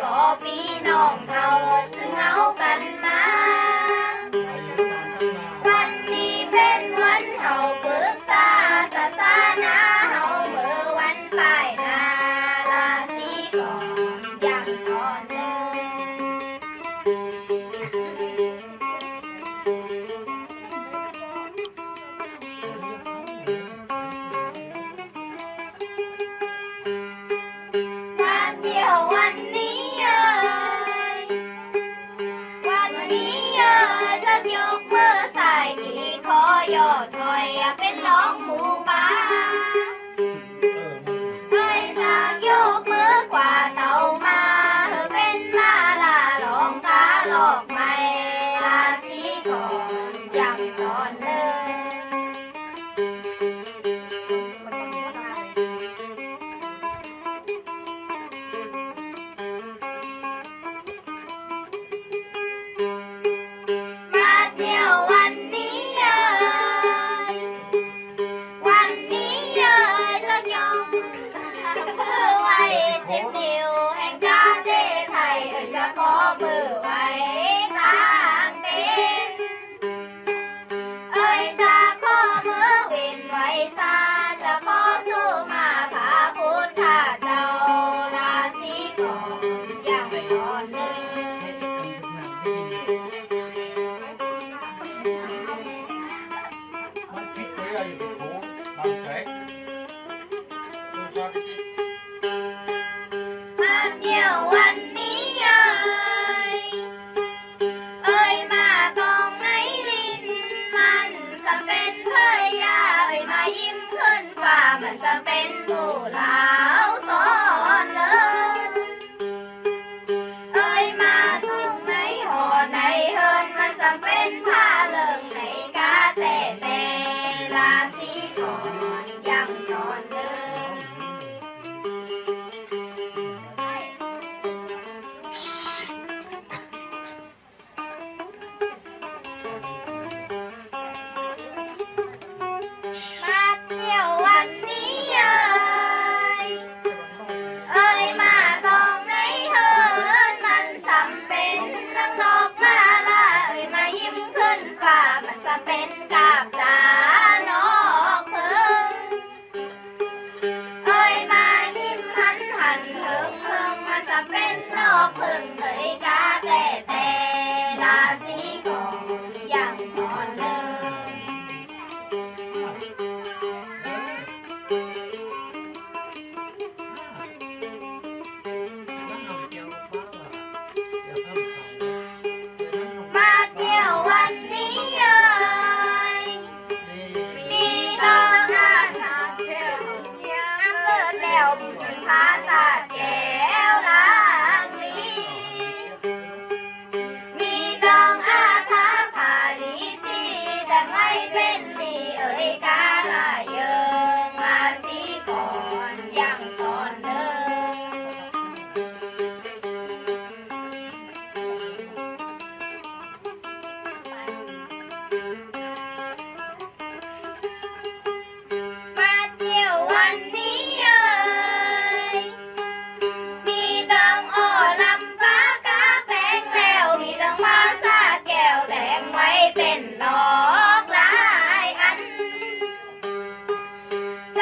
ก็อพี่น้องเขาซึ่งเอากันมา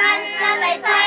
ฉันจะไปใส่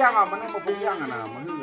一样啊，没那么不一样啊呢，没那。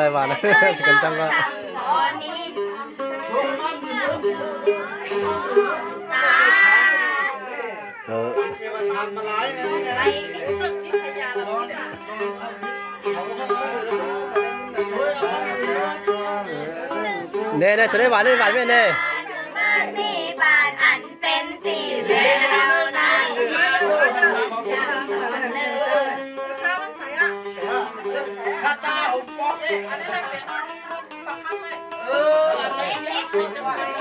อะไรวนะสกันจังว่าเออเน่เน่สไลด์หวานยวานนี้วันเป็นเหลื อันนั้นเป็นปักข้างไหมเออ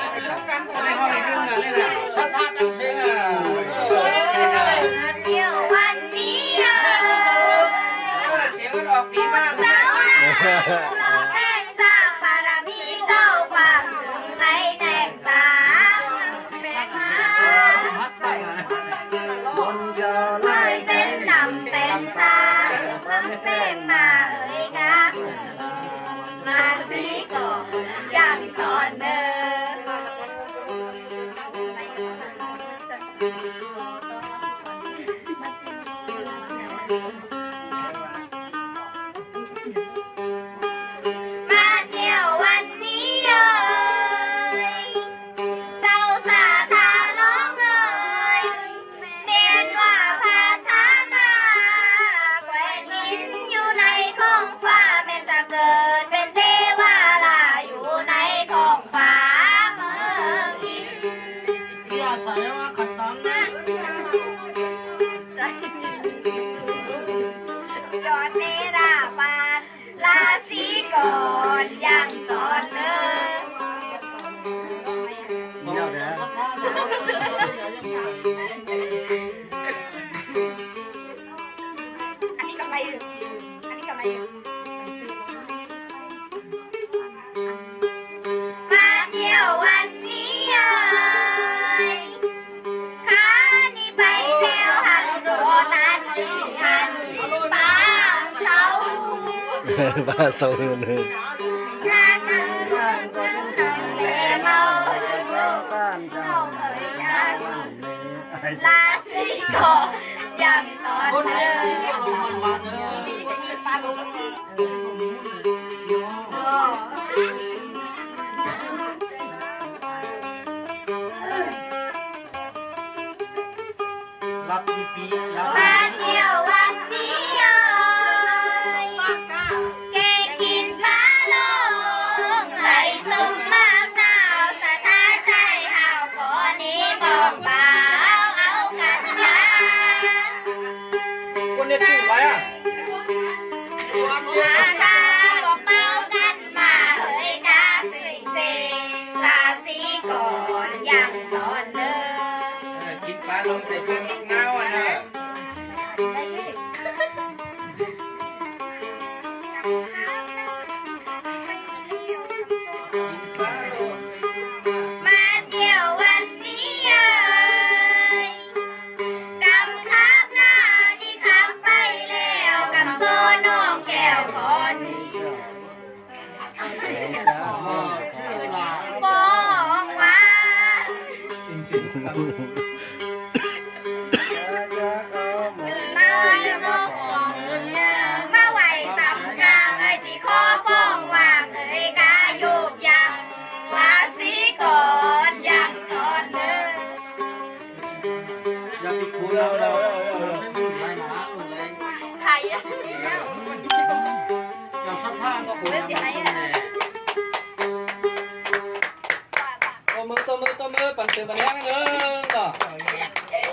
sâu hơn hơn là sĩ cổ dầm